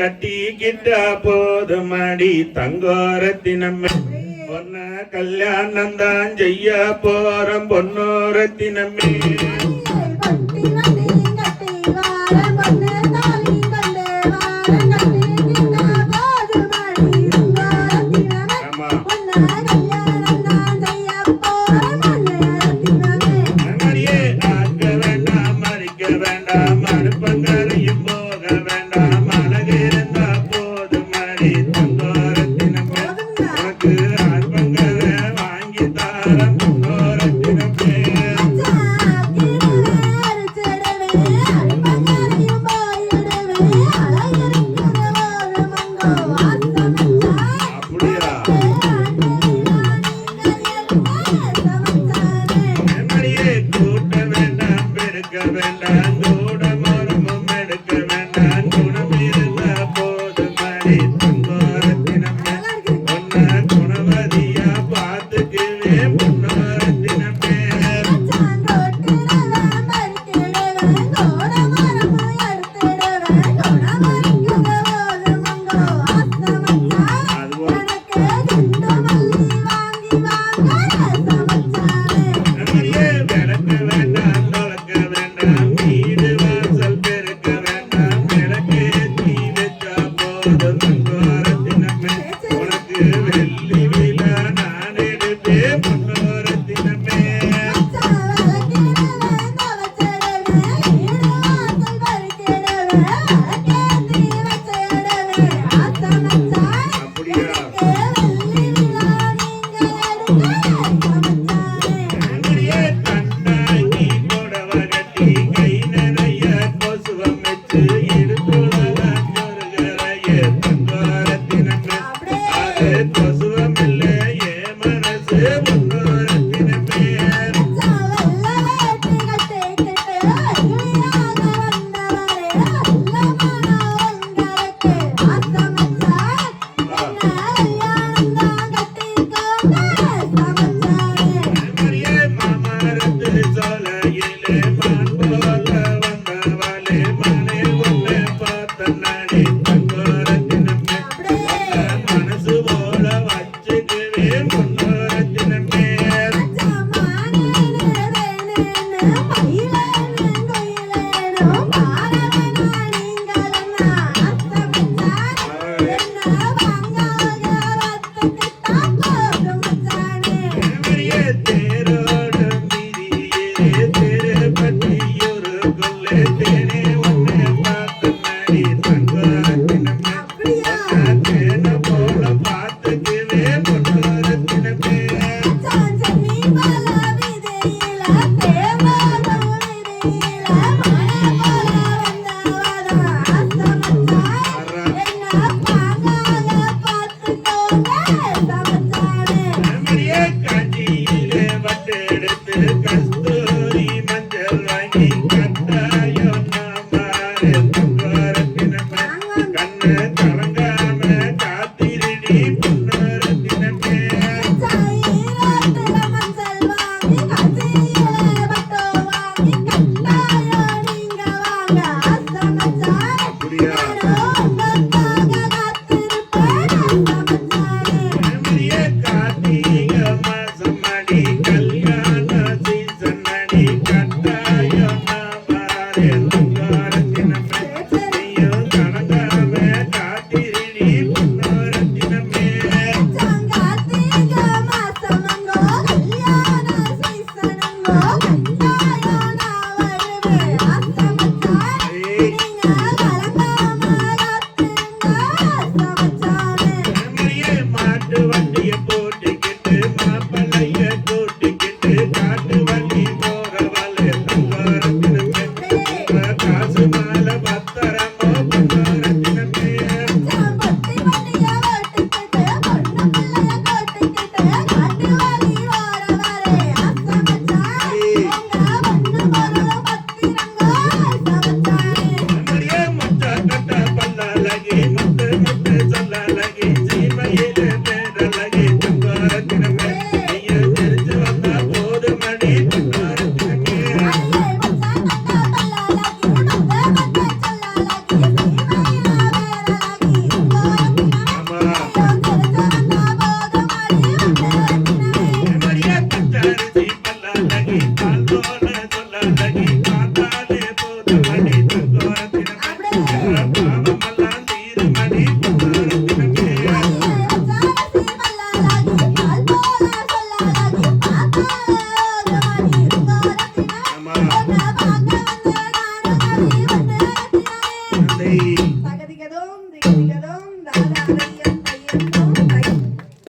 கட்டிக்கிட்ட போதும் அடி தங்கோரத்தினம் பொன்ன கல்யாணம் தான் செய்ய போறோம் பொன்னோரத்தினமே Mm-hmm. Valeu! Yeah. good. Mm-hmm.